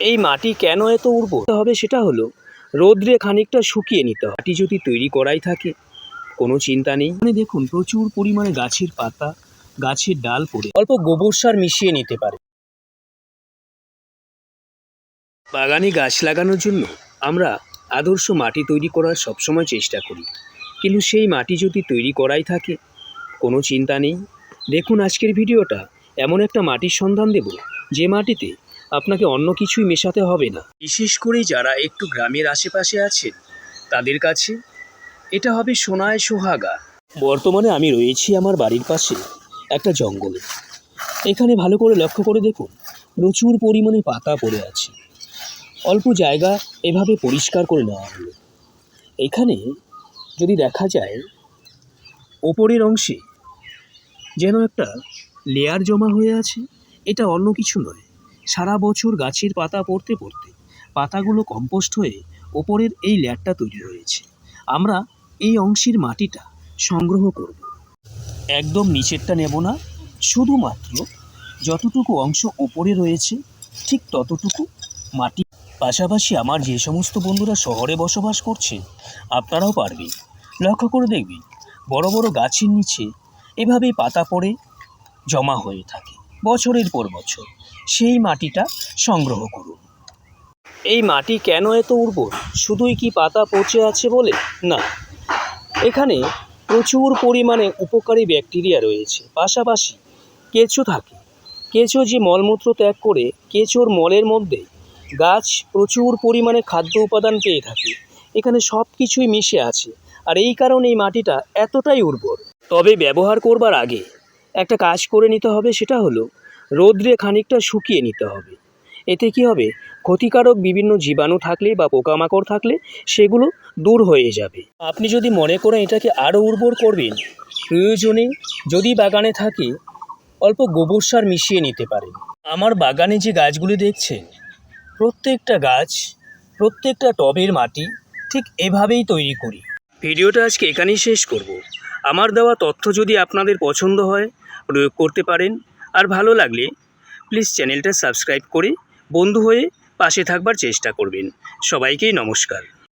এই মাটি কেন এত উর্বর? হবে সেটা হলো, রোদ্রে খানিকটা শুকিয়ে নিতে হবে। মাটি যদি তৈরি করাই থাকে, কোনো চিন্তা নেই। মানে দেখুন, প্রচুর পরিমাণে গাছের পাতা, গাছের ডাল পড়ে। অল্প গোবর সার মিশিয়ে নিতে পারে। বাগানে গাছ লাগানোর জন্য আমরা আদর্শ মাটি তৈরি করার সবসময় চেষ্টা করি। কিন্তু সেই মাটি যদি তৈরি করাই থাকে, কোনো চিন্তা নেই। দেখুন আজকের ভিডিওটা, এমন একটা মাটির সন্ধান দেব, যে মাটিতে আপনাকে অন্য কিছুই মেশাতে হবে না। বিশেষ করে যারা একটু গ্রামের আশেপাশে আছেন তাদের কাছে এটা হবে সোনায় সোহাগা। বর্তমানে আমি রয়েছি আমার বাড়ির পাশে একটা জঙ্গলে। এখানে ভালো করে লক্ষ্য করে দেখুন প্রচুর পরিমাণে পাতা পড়ে আছে। অল্প জায়গা এভাবে পরিষ্কার করে নেওয়া হলো। এখানে যদি দেখা যায় ওপরের অংশে যেন একটা লেয়ার জমা হয়ে আছে এটা অন্য কিছু নয়। সারা বছর গাছের পাতা পড়তে পড়তে পাতাগুলো কম্পোস্ট হয়ে ওপরের এই লেয়ারটা তৈরি হয়েছে। আমরা এই অংশের মাটিটা সংগ্রহ করব। একদম নিচেরটা নেব না, শুধুমাত্র যতটুকু অংশ ওপরে রয়েছে, ঠিক ততটুকু মাটি। পাশাপাশি আমার যে সমস্ত বন্ধুরা শহরে বসবাস করছে, আপনারাও পারবেন। লক্ষ্য করে দেখবেন, বড় বড় গাছের নিচে এভাবেই পাতা পড়ে, জমা হয়ে থাকে। বছরের পর বছর। সেই মাটিটা সংগ্রহ করুন। এই মাটি কেন এত উর্বর? শুধুই কি পাতা পচে আছে বলে? না। এখানে প্রচুর পরিমাণে উপকারী ব্যাকটেরিয়া রয়েছে। পাশাপাশি কেঁচো থাকে। কেঁচো যে মলমূত্র ত্যাগ করে, কেঁচোর মলের মধ্যে গাছ প্রচুর পরিমাণে খাদ্য উপাদান পেয়ে থাকে। এখানে সব কিছুই মিশে আছে। আর এই কারণে এই মাটিটা এতটাই উর্বর। তবে ব্যবহার করবার আগে একটা কাজ করে নিতে হবে সেটা হলো রোদ্রে খানিকটা শুকিয়ে নিতে হবে। এতে কি হবে? ক্ষতিকারক বিভিন্ন জীবাণু থাকলে বা পোকামাকড় থাকলে সেগুলো দূর হয়ে যাবে। আপনি যদি মনে করেন এটাকে আরও উর্বর করবেন, প্রয়োজনে যদি বাগানে থাকে, অল্প গোবর সার মিশিয়ে নিতে পারেন। আমার বাগানে যে গাছগুলি দেখছেন, প্রত্যেকটা গাছ, প্রত্যেকটা টবের মাটি ঠিক এভাবেই তৈরি করি। ভিডিওটা আজকে এখানেই শেষ করব। আমার দেওয়া তথ্য যদি আপনাদের পছন্দ হয়, প্রয়োগ করতে পারেন। আর ভালো লাগলে প্লিজ চ্যানেলটা সাবস্ক্রাইব করে বন্ধু হয়ে পাশে থাকবার চেষ্টা করবেন। সবাইকেই নমস্কার।